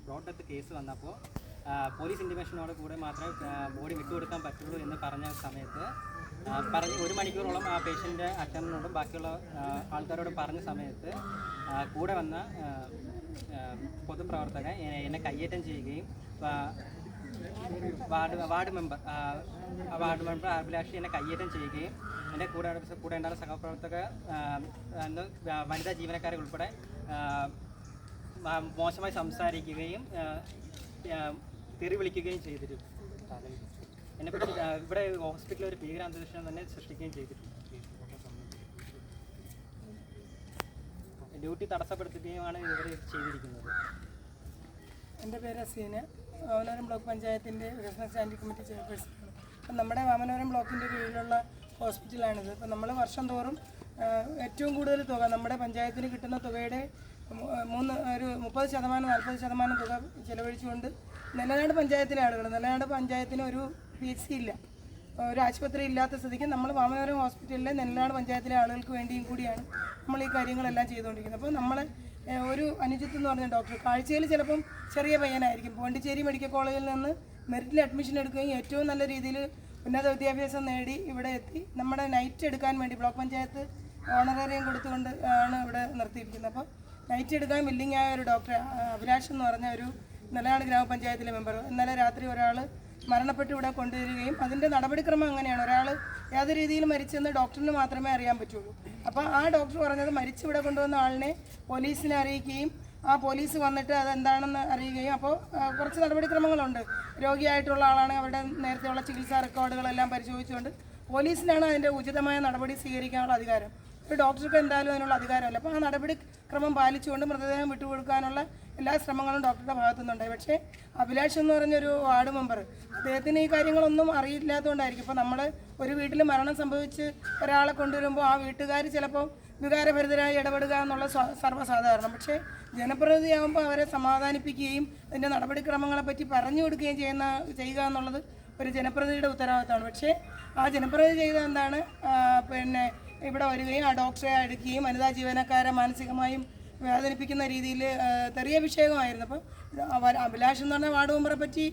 Broad death case വന്നപ്പോൾ police ഇന്റിമേഷനോട് കൂടെ മാത്രമേ ബോഡി വിട്ടുകൊടുക്കാൻ പറ്റുള്ളൂ എന്ന് പറഞ്ഞ സമയത്ത് പറഞ്ഞ് ഒരു മണിക്കൂറോളം ആ പേഷ്യന്റെ അച്ഛനോടും ബാക്കിയുള്ള ആൾക്കാരോടും പറഞ്ഞ സമയത്ത് കൂടെ വന്ന പൊതുപ്രവർത്തകൻ എന്നെ കയ്യേറ്റം ചെയ്യുകയും ward ward member ward member അഭിലാഷി എന്നെ കയ്യേറ്റം ചെയ്യുകയും എന്റെ കൂടെ കൂടെ ഉണ്ടായിരുന്ന സഹപ്രവർത്തക വനിതാ ജീവനക്കാരെ ഉൾപ്പെടെ മോശമായി സംസാരിക്കുകയും തെറി വിളിക്കുകയും ചെയ്തിരുന്നു. എന്നെ പറ്റി ഇവിടെ ഹോസ്പിറ്റലിൽ ഒരു ഭീകരാന്തരീക്ഷം തന്നെ സൃഷ്ടിക്കുകയും ചെയ്തിട്ടുണ്ട് ഡ്യൂട്ടി തടസ്സപ്പെടുത്തുകയുമാണ് ഇവർ ചെയ്തിരിക്കുന്നത്. എന്റെ പേര് അസീന. വാമനോരം ബ്ലോക്ക് പഞ്ചായത്തിന്റെ വികസന സ്റ്റാൻഡിംഗ് കമ്മിറ്റി ചെയർപേഴ്സൺ അപ്പം നമ്മുടെ വാമനോരം ബ്ലോക്കിന്റെ കീഴിലുള്ള ഹോസ്പിറ്റലാണിത്. അപ്പം നമ്മൾ വർഷം തോറും ഏറ്റവും കൂടുതൽ തുക നമ്മുടെ പഞ്ചായത്തിന് കിട്ടുന്ന തുകയുടെ മൂന്ന് ഒരു മുപ്പത് ശതമാനം നാൽപ്പത് ശതമാനം തുക ചെലവഴിച്ചുകൊണ്ട് നെല്ലനാട് പഞ്ചായത്തിലെ ആളുകൾ നെല്ലനാട് പഞ്ചായത്തിന് ഒരു പി എച്ച് സി ഇല്ല. ഒരു ആശുപത്രി ഇല്ലാത്ത സ്ഥിതിക്ക് നമ്മൾ വാമനപുരം ഹോസ്പിറ്റലിലെ നെല്ലനാട് പഞ്ചായത്തിലെ ആളുകൾക്ക് വേണ്ടിയും കൂടിയാണ് നമ്മൾ ഈ കാര്യങ്ങളെല്ലാം ചെയ്തുകൊണ്ടിരിക്കുന്നത്. അപ്പോൾ നമ്മളെ ഒരു അനുജിത്ത് എന്ന് പറഞ്ഞ ഡോക്ടർ കാഴ്ചയിൽ ചിലപ്പം ചെറിയ പയ്യനായിരിക്കും. പോണ്ടിച്ചേരി മെഡിക്കൽ കോളേജിൽ നിന്ന് മെറിറ്റിൽ അഡ്മിഷൻ എടുക്കുകയും ഏറ്റവും നല്ല രീതിയിൽ ഉന്നത വിദ്യാഭ്യാസം നേടി ഇവിടെ എത്തി. നമ്മുടെ നൈറ്റ് എടുക്കാൻ വേണ്ടി ബ്ലോക്ക് പഞ്ചായത്ത് ഓണറേറിയം കൊടുത്തുകൊണ്ട് ആണ് ഇവിടെ നിർത്തിയിരിക്കുന്നത്. അപ്പോൾ നൈറ്റ് എടുക്കാൻ വില്ലിങ്ങായ ഒരു ഡോക്ടർ അഭിലാഷ് എന്ന് പറഞ്ഞ ഒരു നിലയാണ് ഗ്രാമപഞ്ചായത്തിലെ മെമ്പർ ഇന്നലെ രാത്രി ഒരാൾ മരണപ്പെട്ട് ഇവിടെ കൊണ്ടുവരികയും അതിന്റെ നടപടിക്രമം അങ്ങനെയാണ്. ഒരാൾ ഏത് രീതിയിൽ മരിച്ചെന്ന് ഡോക്ടറിന് മാത്രമേ അറിയാൻ പറ്റുള്ളൂ. അപ്പോൾ ആ ഡോക്ടർ പറഞ്ഞത് മരിച്ച് ഇവിടെ കൊണ്ടുവന്ന ആളിനെ പോലീസിനെ അറിയിക്കുകയും ആ പോലീസ് വന്നിട്ട് അതെന്താണെന്ന് അറിയുകയും അപ്പോൾ കുറച്ച് നടപടിക്രമങ്ങളുണ്ട്. രോഗിയായിട്ടുള്ള ആളാണ് അവരുടെ നേരത്തെയുള്ള ചികിത്സാ റെക്കോർഡുകളെല്ലാം പരിശോധിച്ചുകൊണ്ട് പോലീസിനാണ് അതിന്റെ ഉചിതമായ നടപടി സ്വീകരിക്കാനുള്ള അധികാരം. ഒരു ഡോക്ടർക്ക് എന്തായാലും അതിനുള്ള അധികാരമല്ല. അപ്പോൾ ആ നടപടി ക്രമം പാലിച്ചുകൊണ്ട് മൃതദേഹം വിട്ടുകൊടുക്കാനുള്ള എല്ലാ ശ്രമങ്ങളും ഡോക്ടറുടെ ഭാഗത്തു നിന്നുണ്ടായി പക്ഷേ അഭിലാഷ് എന്ന് പറഞ്ഞൊരു വാർഡ് മെമ്പർ അദ്ദേഹത്തിന് ഈ കാര്യങ്ങളൊന്നും അറിയില്ലാത്തതുകൊണ്ടായിരിക്കും. ഇപ്പോൾ നമ്മൾ ഒരു വീട്ടിൽ മരണം സംഭവിച്ച് ഒരാളെ കൊണ്ടുവരുമ്പോൾ ആ വീട്ടുകാർ ചിലപ്പോൾ വികാരഭരിതരായി ഇടപെടുക എന്നുള്ള സർവസാധാരണം. പക്ഷേ ജനപ്രതിനിധിയാകുമ്പോൾ അവരെ സമാധാനിപ്പിക്കുകയും അതിന്റെ നടപടിക്രമങ്ങളെപ്പറ്റി പറഞ്ഞു കൊടുക്കുകയും ചെയ്യുന്ന ചെയ്യുക എന്നുള്ളത് ഒരു ജനപ്രതിനിധിയുടെ ഉത്തരവാദിത്തമാണ്. പക്ഷേ ആ ജനപ്രതിനിധി ചെയ്ത എന്താണ്? പിന്നെ ഇവിടെ വരികയും ആ ഡോക്ടറെ അടുക്കുകയും വനിതാ ജീവനക്കാരെ മാനസികമായും വേദനിപ്പിക്കുന്ന രീതിയിൽ തെറിയ വിഷയമായിരുന്നു അപ്പോൾ അഭിലാഷ് എന്ന് പറഞ്ഞ വാർഡ് മെമ്പറെ പറ്റി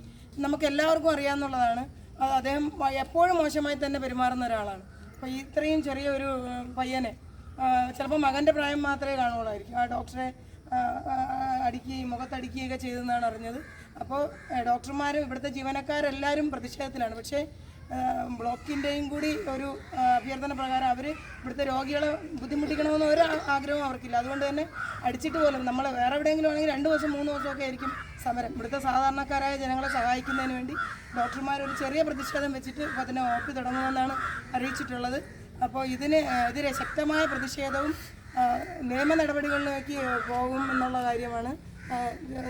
നമുക്ക് എല്ലാവർക്കും അറിയാവുന്നതാണ്. അത് അദ്ദേഹം എപ്പോഴും മോശമായി തന്നെ പെരുമാറുന്ന ഒരാളാണ്. അപ്പോൾ ഇത്രയും ചെറിയ ഒരു പയ്യനെ ചിലപ്പോൾ മകന്റെ പ്രായം മാത്രമേ കാണുകയുള്ളായിരിക്കും. ആ ഡോക്ടറെ അടിക്കുകയും മുഖത്തടിക്കുകയൊക്കെ ചെയ്തെന്നാണ് അറിഞ്ഞത്. അപ്പോൾ ഡോക്ടർമാരും ഇവിടുത്തെ ജീവനക്കാരെല്ലാവരും പ്രതിഷേധത്തിലാണ്. പക്ഷേ ബ്ലോക്കിന്റെയും കൂടി ഒരു അഭ്യർത്ഥന പ്രകാരം അവർ ഇവിടുത്തെ രോഗികളെ ബുദ്ധിമുട്ടിക്കണമെന്ന് ഒരു ആഗ്രഹവും അവർക്കില്ല. അതുകൊണ്ട് തന്നെ അടിച്ചിട്ട് പോലും നമ്മൾ വേറെ എവിടെയെങ്കിലും ആണെങ്കിൽ രണ്ട് ദിവസം മൂന്ന് ദിവസമൊക്കെ ആയിരിക്കും സമരം. ഇവിടുത്തെ സാധാരണക്കാരായ ജനങ്ങളെ സഹായിക്കുന്നതിന് വേണ്ടി ഡോക്ടർമാർ ഒരു ചെറിയ പ്രതിഷേധം വെച്ചിട്ട് ഇപ്പോൾ അതിനെ ഓപ്പി തുടങ്ങുമെന്നാണ് അറിയിച്ചിട്ടുള്ളത്. അപ്പോൾ ഇതിന് എതിരെ ശക്തമായ പ്രതിഷേധവും നിയമ നടപടികളിലേക്ക് പോകും എന്നുള്ള കാര്യമാണ്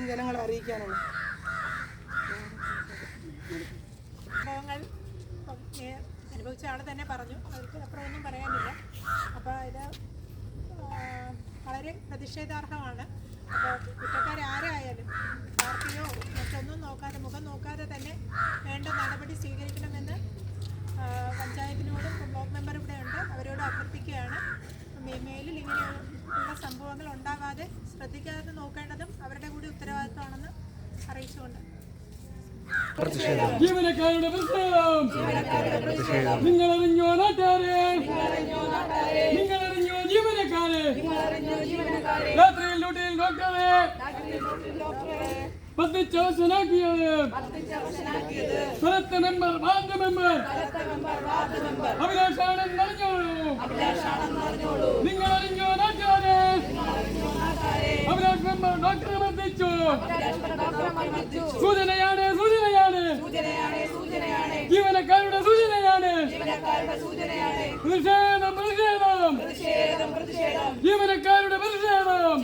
ജനങ്ങളെ അറിയിക്കാനുള്ളത്. അനുഭവിച്ച ആൾ തന്നെ പറഞ്ഞു. അവർക്ക് അപ്പുറം ഒന്നും പറയാനില്ല. അപ്പോൾ ഇത് വളരെ പ്രതിഷേധാർഹമാണ്. അപ്പോൾ കുറ്റക്കാരാരായാലും പാർട്ടിയോ മറ്റൊന്നും നോക്കാതെ മുഖം നോക്കാതെ തന്നെ വേണ്ട നടപടി സ്വീകരിക്കണമെന്ന് പഞ്ചായത്തിനോടും ബ്ലോക്ക് മെമ്പർ ഇവിടെ ഉണ്ട്. അവരോട് അഭ്യർത്ഥിക്കുകയാണ്. മേലിൽ ഇങ്ങനെയുള്ള സംഭവങ്ങൾ ഉണ്ടാകാതെ ശ്രദ്ധിക്കാതെ നോക്കേണ്ടതും അവരുടെ കൂടി ഉത്തരവാദിത്തമാണെന്ന് അറിയിച്ചുകൊണ്ട് ജീവനക്കാരുടെ പ്രശ്നം. നിങ്ങൾ അറിഞ്ഞോ നാട്ടുകാരെ? നിങ്ങളറിഞ്ഞോ ജീവനക്കാരെ? രാത്രിയിൽ ഡ്യൂട്ടിയിൽ ഡോക്ടറെ. സ്ഥലത്തെ മെമ്പർ വാർഡ് മെമ്പർ. അഭിലാഷാണെന്ന് അറിഞ്ഞോളൂ. നിങ്ങളറിഞ്ഞോ നാട്ടുകാരെ? അഭിലാഷ് മെമ്പർ ഡോക്ടറെ മർദ്ദിച്ചു. സൂചനയാണ് ജീവനക്കാരുടെ സൂചനയാണ്. പ്രതിഷേധം പ്രതിഷേധം. ജീവനക്കാരുടെ പ്രതിഷേധം.